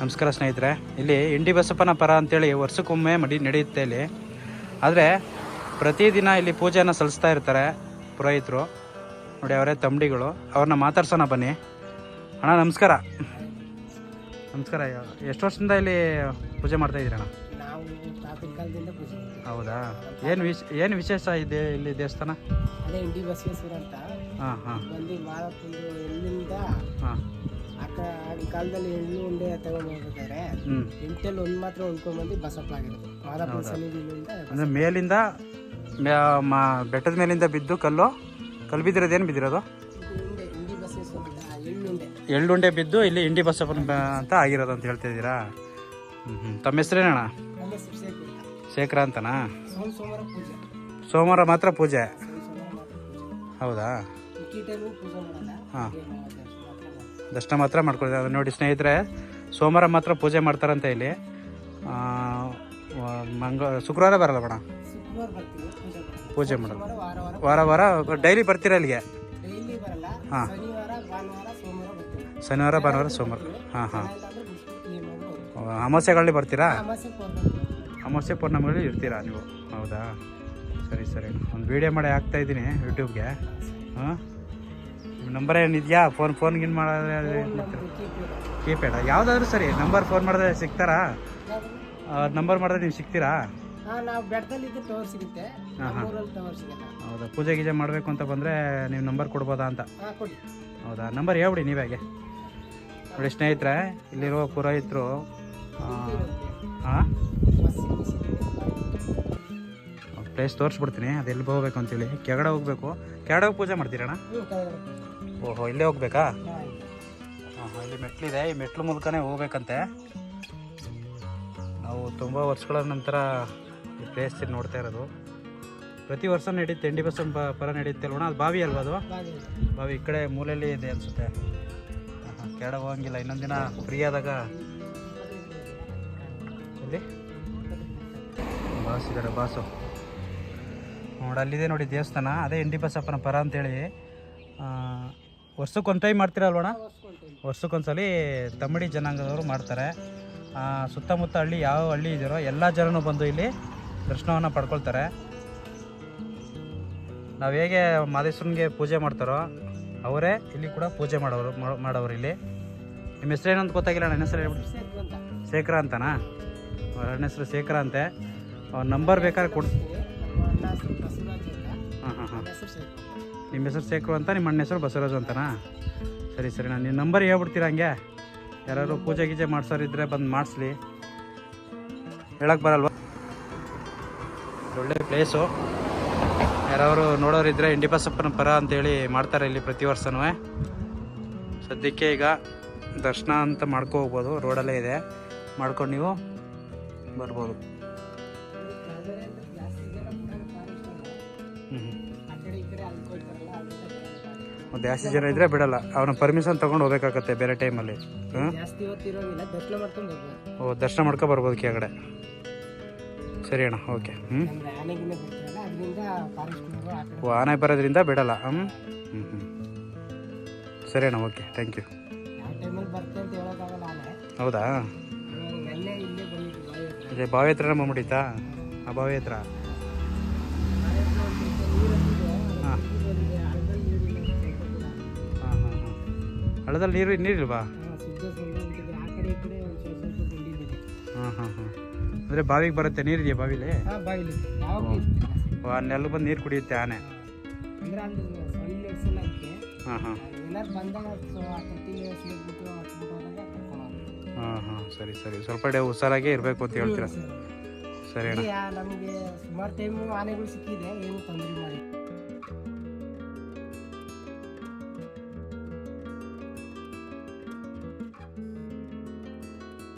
ನಮಸ್ಕಾರ ಸ್ನೇಹಿತರೆ. ಇಲ್ಲಿ ಇಂಡಿ ಬಸಪ್ಪನ ಪರ ಅಂತೇಳಿ ವರ್ಷಕ್ಕೊಮ್ಮೆ ಮಡಿ ನಡೆಯುತ್ತೆ ಇಲ್ಲಿ. ಆದರೆ ಪ್ರತಿದಿನ ಇಲ್ಲಿ ಪೂಜೆಯನ್ನು ಸಲ್ಲಿಸ್ತಾ ಇರ್ತಾರೆ ಪುರೋಹಿತರು. ನೋಡಿ ಅವರೇ ತಂಬಡಿಗಳು ಅವ್ರನ್ನ ಮಾತಾಡ್ಸೋಣ ಬನ್ನಿ. ಅಣ್ಣ ನಮಸ್ಕಾರ. ನಮಸ್ಕಾರ. ಎಷ್ಟು ವರ್ಷದಿಂದ ಇಲ್ಲಿ ಪೂಜೆ ಮಾಡ್ತಾ ಪೂಜೆ ಹೌದಾ? ಏನು ವಿಶ್ ಏನು ವಿಶೇಷ ಇದೆ ಇಲ್ಲಿ ದೇವಸ್ಥಾನ? ಅದೇ ಇಂಡಿ ಬಸವೇಶ್ವರ ಅಂತ. ಹಾಂ ಹಾಂ. ಆಗಿನ ಕಾಲದಲ್ಲಿ ಎಳ್ಳು ಉಂಡೆ ತಗೊಂಡು ಒಂದು ಮಾತ್ರ ಉಳ್ಕೊಂಡ್ಬಂದು ಬಸಪ್ಪ ಆಗಿರೋದು. ಮಾದಪ್ಪನ ಸನ್ನಿಧಿಯಿಂದ ಅಂದರೆ ಮೇಲಿಂದ ಮಾ ಮ- ಬೆಟ್ಟದ ಮೇಲಿಂದ ಬಿದ್ದು ಕಲ್ಲು ಕಲ್ಲು ಬಿದ್ದಿರೋದು ಏನು ಬಿದ್ದಿರೋದು? ಉಂಡೆ ಎಳ್ಳುಂಡೆ ಎಳ್ಳುಂಡೆ ಬಿದ್ದು ಇಲ್ಲಿ ಇಂಡಿ ಬಸಪ್ಪನ ಬ- ಅಂತ ಆಗಿರೋದು ಅಂತ ಹೇಳ್ತಾ ಇದ್ದೀರಾ? ತಮ್ಮ ಹೆಸರೇನಣ್ಣ ನಮ್ಮ ಹೆಸರು ಶೇಖರ್ ಶೇಖರ ಅಂತನಾ? ಸೋಮ ಸೋಮವಾರ ಪೂಜೆ ಸೋಮವಾರ ಮಾತ್ರ ಪೂಜೆ. ಸೋಮ ಸೋಮವಾರ ಮಾತ್ರ ಪೂಜೆ ಹೌದಾ? ಮಿಕ್ಕಿ ಟೈಮು ಪೂಜೆ ಮಾಡಲ್ಲ. ಹಾಂ. ಹಾಗೆ. ದರ್ಶನ ಮಾತ್ರ ಮಾಡ್ಕೊಳ್ತಾರೆ ನೋಡಿ ಸ್ನೇಹಿತರೆ ಸೋಮವಾರ ಮಾತ್ರ ಪೂಜೆ ಮಾಡ್ತಾರಂತ ಇಲ್ಲಿ. ಮಂಗ ಶುಕ್ರವಾರ ಬರಲ್ಲ ಮೇಡಮ್? ಪೂಜೆ ಮಾಡೋದು. ವಾರ ವಾರ. ಡೈಲಿ ಬರ್ತೀರಾ ಅಲ್ಲಿಗೆ ಹಾಂ. ಶನಿವಾರ ಭಾನುವಾರ ಸೋಮವಾರ ಹಾಂ ಹಾಂ. ಅಮಾವಾಸ್ಯೆಗಳಲ್ಲಿ ಬರ್ತೀರಾ? ಅಮಾವಾಸ್ಯೆ ಪೌರ್ಣಮಿಗಳಲ್ಲಿ ಇರ್ತೀರಾ ನೀವು? ಹೌದಾ? ಸರಿ ಸರಿ. ಒಂದು ವೀಡಿಯೋ ಮಾಡಿ ಹಾಕ್ತಾಯಿದ್ದೀನಿ ಯೂಟ್ಯೂಬ್ಗೆ ಹಾಂ? ನಂಬರ್ ಏನಿದೆಯಾ? ಫೋನ್ ಫೋನ್ ಗಿನ್ ಮಾಡಿದ್ರೆ. ಕೀಪ್ಯಾಡ. ಯಾವುದಾದ್ರೂ ಸರಿ ನಂಬರ್ ಫೋನ್ ಮಾಡಿದ್ರೆ ಸಿಗ್ತಾರಾ? ನಂಬರ್ ಮಾಡಿದ್ರೆ ನೀವು ಸಿಗ್ತೀರಾ? ಹಾ ನಾವು ಬೆಟ್ಟದಲ್ಲಿ ಟವರ್ ಸಿಗುತ್ತೆ. ಹೌದಾ? ಪೂಜೆ ಗೀಜೆ ಮಾಡಬೇಕು ಅಂತ ಬಂದರೆ ನೀವು ನಂಬರ್ ಕೊಡ್ಬೋದಾ ಅಂತ? ಹೌದಾ? ನಂಬರ್ ಹೇಳ್ಬಿಡಿ ನೀವಾಗೆ ನೋಡಿ ಸ್ನೇಹಿತರೆ ಇಲ್ಲಿರುವ ಪುರೋಹಿತರು ಹಾಂ ಪ್ಲೇಸ್ ತೋರಿಸ್ಬಿಡ್ತೀನಿ ಅದೆಲ್ಲಿ ಎಲ್ಲಿ ಹೋಗ್ಬೇಕು ಅಂತೇಳಿ. ಕೆಳಗಡೆ ಹೋಗ್ಬೇಕು. ಕೆಗಡೆ ಹೋಗಿ ಪೂಜೆ ಮಾಡ್ತೀರಣ್ಣ. ಓಹೋ ಇಲ್ಲೇ ಹೋಗ್ಬೇಕಾ? ಹಾ, ಇಲ್ಲಿ ಮೆಟ್ಲಿದೆ. ಈ ಮೆಟ್ಲು ಮೂಲಕನೇ ಹೋಗ್ಬೇಕಂತೆ. ನಾವು ತುಂಬ ವರ್ಷಗಳ ನಂತರ ಈ ಪ್ಲೇಸ್ ನೋಡ್ತಾ ಇರೋದು. ಪ್ರತಿ ವರ್ಷ ನಡೀತೆ ಎಂಡಿ ಬಸ್ ಪರ ನಡೆಯುತ್ತೆ ಅಲ್ವಣ ಅದು ಬಾವಿ ಅಲ್ವಾ ಅದು? ಬಾವಿ ಈ ಕಡೆ ಮೂಲೆಯಲ್ಲಿ ಇದೆ ಅನಿಸುತ್ತೆ. ಕೆಡ ಕೆಳಗೆ ಹೋಗಂಗಿಲ್ಲ. ಇನ್ನೊಂದು ದಿನ ಫ್ರೀ ಆದಾಗ ಇಲ್ಲಿ ಬಾಸ್ ಇದ್ದಾರೆ ಬಾಸು. ನೋಡಿ ಅಲ್ಲಿದೆ ನೋಡಿ ದೇವಸ್ಥಾನ. ಅದೇ ಎಂಡಿ ಬಸಪ್ಪನ ಪರ ಅಂತೇಳಿ. ವರ್ಷಕ್ಕೆ ಒಂದು ಟೈಮ್ ಮಾಡ್ತೀರಲ್ವಣ. ವರ್ಷಕ್ಕೊಂದ್ಸಲಿ ತಮಿಳಿ ಜನಾಂಗದವರು ಮಾಡ್ತಾರೆ ಸುತ್ತಮುತ್ತ ಹಳ್ಳಿ ಯಾವ ಹಳ್ಳಿ ಇದೆಯೋ ಎಲ್ಲ ಜನರು ಬಂದು ಇಲ್ಲಿ ದರ್ಶನವನ್ನು ಪಡ್ಕೊಳ್ತಾರೆ ನಾವು ಹೇಗೆ ಮಾದೇಶ್ವರನಿಗೆ ಪೂಜೆ ಮಾಡ್ತಾರೋ ಅವರೇ ಇಲ್ಲಿ ಕೂಡ ಪೂಜೆ ಮಾಡೋರು ಮಾಡೋ- ಮಾಡೋರು ಇಲ್ಲಿ ನಿಮ್ಮ ಹೆಸರು ಏನಂತ ಗೊತ್ತಾಗಿಲ್ಲ ನನ್ನ ಹೆಸರು ಹೇಳ್ಬಿಟ್ಟು. ಶೇಖರ ಅಂತನಾ ಅವ್ರ ಅಣ್ಣ ಹೆಸರು ಶೇಖರ ಅಂತೆ ಅವ್ರ ನಂಬರ್ ಬೇಕಾದ್ರೆ ಕೊಡ್ತೀನಿ. ಹಾಂ ಹಾಂ ಹಾಂ ನನ್ನ. ನಿಮ್ಮ ಹೆಸರು ಶೇಖರು ಅಂತ, ನಿಮ್ಮ ಅಣ್ಣ ಹೆಸರು ಬಸವರಾಜು ಅಂತನಾ? ಸರಿ ಸರಿ, ನಾನು ನಿಮ್ಮ ನಂಬರ್ ಹೇಳ್ಬಿಡ್ತೀರಾ ಹಂಗೆ? ಯಾರಾದರೂ ಪೂಜೆ ಗೀಜೆ ಮಾಡ್ಸೋರಿದ್ರೆ ಬಂದು ಮಾಡಿಸ್ಲಿ. ಹೇಳಕ್ಕೆ ಬರಲ್ವಾ? ಒಳ್ಳೆ ಪ್ಲೇಸು ಯಾರಾದ್ರು ಇಂಡಿ ಬಸಪ್ಪನ ಪರ ಅಂತೇಳಿ ಮಾಡ್ತಾರೆ ಇಲ್ಲಿ ಪ್ರತಿ ವರ್ಷನೂ. ಸದ್ಯಕ್ಕೆ ಈಗ ದರ್ಶನ ಅಂತ ಮಾಡ್ಕೊ ಹೋಗ್ಬೋದು, ರೋಡಲ್ಲೇ ಇದೆ. ಮಾಡ್ಕೊಂಡು ನೀವು ಬರ್ಬೋದು. ಬಿಡಲ್ಲ. ಜಾಸ್ತಿ ಜನ ಇದ್ರೆ ಬಿಡಲ್ಲ. ಅವನ ಪರ್ಮಿಷನ್ ತಗೊಂಡು ಹೋಗ್ಬೇಕಾಗತ್ತೆ ಬೇರೆ ಟೈಮಲ್ಲಿ ಓ ದರ್ಶನ ಮಾಡ್ಕೊ ಬರ್ಬೋದು ಕೆಳಗಡೆ ಸರಿ ಅಣ್ಣ ಓಕೆ. ಹ್ಞೂ ಆನೆ ಬರೋದ್ರಿಂದ ಬಿಡಲ್ಲ. ಹ್ಞೂ ಹ್ಞೂ ಹ್ಞೂ ಸರಿ ಅಣ್ಣ ಓಕೆ. ಥ್ಯಾಂಕ್ ಯು ಹೌದಾ. ಅದೇ ಬಾವಿ ಹತ್ರನೇ ಬಂದ್ಬಿಟ್ಟಿತ್ತಾ? ಆ ಬಾವಿ ಹತ್ರ. ಹಳ್ಳದಲ್ಲಿ ನೀರು ನೀರಿಲ್ವಾ? ಹಾ. ಹಾಂ ಹಾಂ ಅಂದರೆ ಬಾವಿಗೆ ಬರುತ್ತೆ ನೀರಿದೆಯಾ ಬಾವಿಲಿ? ಅಲ್ಲೆಲ್ಲ ಬಂದು ನೀರು ಕುಡಿಯುತ್ತೆ ಆನೆ. ಹಾಂ ಹಾಂ. ಹಾಂ ಹಾಂ. ಸರಿ ಸರಿ. ಸ್ವಲ್ಪ ಡೇ ಹುಷಾರಾಗೇ ಇರಬೇಕು ಅಂತ ಹೇಳ್ತೀರಾ? ಸರಿ. ನಮಗೆ ಸುಮಾರು ಟೈಮು ಆನೆಗಳು ಸಿಕ್ಕಿದೆ ಏನು ತೊಂದರೆ